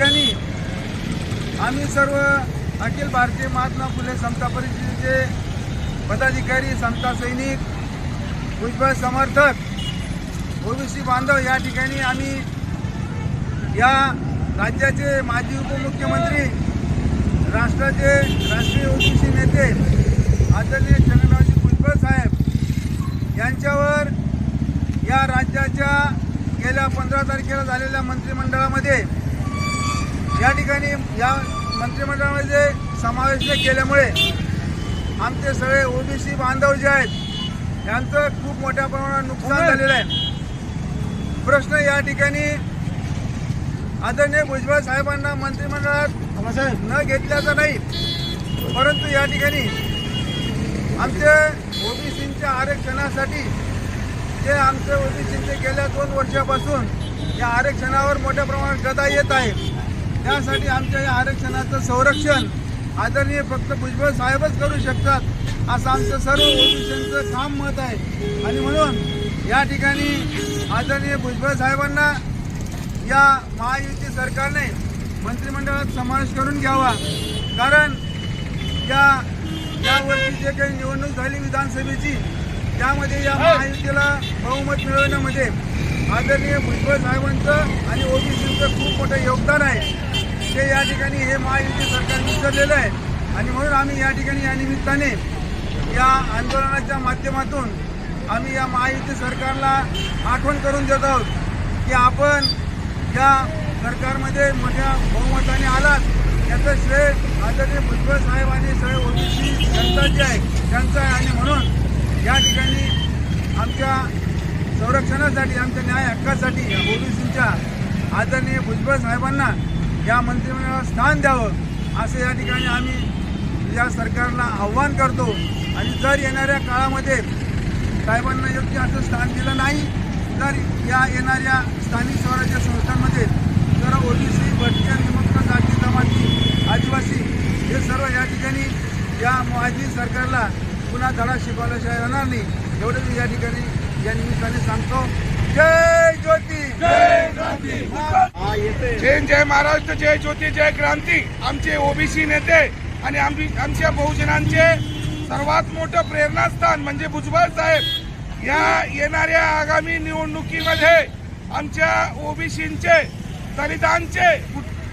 ठिकाणी आम्ही सर्व अखिल भारतीय महात्मा फुले समता परिषदेचे पदाधिकारी समता सैनिक भुजबळ समर्थक ओबीसी बांधव या ठिकाणी आम्ही या राज्याचे माजी उपमुख्यमंत्री राष्ट्राचे राष्ट्रीय ओबीसी नेते आदरणीय छगनरावजी भुजबळ साहेब यांच्यावर या राज्याच्या गेल्या पंधरा तारखेला झालेल्या मंत्रिमंडळामध्ये या ठिकाणी या मंत्रिमंडळामध्ये समावेश केल्यामुळे आमचे सगळे ओबीसी बांधव जे आहेत यांचं खूप मोठ्या प्रमाणात नुकसान झालेलं आहे. प्रश्न या ठिकाणी आदरणीय भुजबळ साहेबांना मंत्रिमंडळात न घेतल्याचा नाही परंतु या ठिकाणी आमचे ओबीसीच्या आरक्षणासाठी जे आमचे ओबीसीचे गेल्या दोन वर्षापासून या आरक्षणावर मोठ्या प्रमाणात गदा येत आहे. त्यासाठी आमच्या या आरक्षणाचं संरक्षण आदरणीय फक्त भुजबळ साहेबच करू शकतात असं आमचं सर्व ओबीसीचं ठाम मत आहे. आणि म्हणून या ठिकाणी आदरणीय भुजबळ साहेबांना या महायुती सरकारने मंत्रिमंडळात समावेश करून घ्यावा. कारण या यावर्षी जे काही निवडणूक झाली विधानसभेची त्यामध्ये या महायुतीला बहुमत मिळवण्यामध्ये आदरणीय भुजबळ साहेबांचं आणि ओबीसीचं खूप मोठं योगदान आहे. ते या ठिकाणी हे महायुती सरकार विसरलेलं आहे. आणि म्हणून आम्ही या ठिकाणी या निमित्ताने या आंदोलनाच्या माध्यमातून आम्ही या महायुती सरकारला आठवण करून देत आहोत की आपण या सरकारमध्ये मोठ्या बहुमताने आलात. याचं श्रेय आदरणीय भुजबळ साहेब आणि सगळे ओबीसी जनता जी आहे त्यांचं आहे. आणि म्हणून या ठिकाणी आमच्या संरक्षणासाठी आमच्या न्याय हक्कासाठी ओबीसीच्या आदरणीय भुजबळ साहेबांना या मंत्रिमंडळाला स्थान द्यावं असं या ठिकाणी आम्ही या सरकारला आव्हान करतो. आणि जर येणाऱ्या काळामध्ये साहेबांना योग्य असं स्थान दिलं नाही तर या येणाऱ्या स्थानिक स्वराज्य संस्थांमध्ये जर ओबीसी भटक्या निमुक्त जाती जमाती आदिवासी हे सर्व या ठिकाणी या माजी सरकारला पुन्हा धडा शिकवल्याशिवाय येणार नाही. एवढं मी या ठिकाणी या निमित्ताने सांगतो. जय ज्योती. जय जय महाराष्ट्र जय ज्योती जय क्रांती. आमचे ओबीसी नेते आणि आम्ही आमच्या बहुजनांचे सर्वात मोठं प्रेरणास्थान म्हणजे भुजबळ साहेब. या येणाऱ्या आगामी निवडणुकीमध्ये आमच्या ओबीसींचे दलितांचे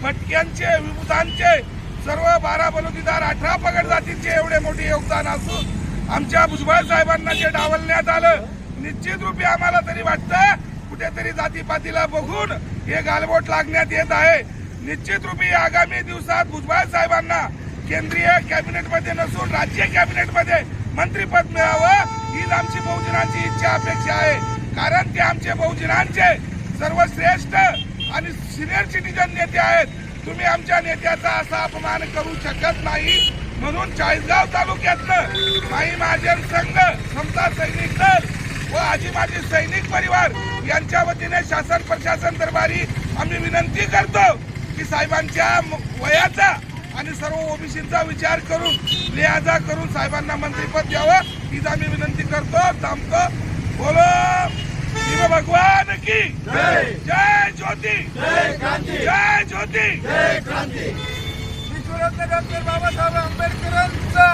भटक्यांचे विमुतांचे सर्व बारा बलुतीदार अठरा पगड जातींचे एवढे मोठे योगदान असून आमच्या भुजबळ साहेबांना जे डावलण्यात आलं निश्चित रूपी आम्हाला तरी वाटतं कुठेतरी जातीपातीला बघून हे गालबोट लागण्यात येत आहे. निश्चित रूपी आगामी दिवसात भुजबळ साहेबांना केंद्रीय कॅबिनेटमध्ये नसून राज्य कॅबिनेटमध्ये मंत्रीपद मिळावं हीच आमची बहुजनांची इच्छा अपेक्षा आहे. कारण ते आमचे बहुजनांचे सर्वश्रेष्ठ आणि सिनियर सिटीजन नेते आहेत. तुम्ही आमच्या नेत्याचा असा अपमान करू शकत नाही. म्हणून चाळीसगाव तालुक्यातलं माई महाजन संघ समता सैनिक दल व आजी माजी सैनिक परिवार यांच्या वतीने शासन प्रशासन दरबारी आम्ही विनंती करतो की साहेबांच्या वयाचा आणि सर्व ओबीसीचा विचार करून लिहाजा करून साहेबांना मंत्रीपद द्यावं हीच आम्ही विनंती करतो थांबतो. बोलो. शिव भगवान की जय. ज्योती. जय ज्योती. बाबासाहेब आंबेडकरांचा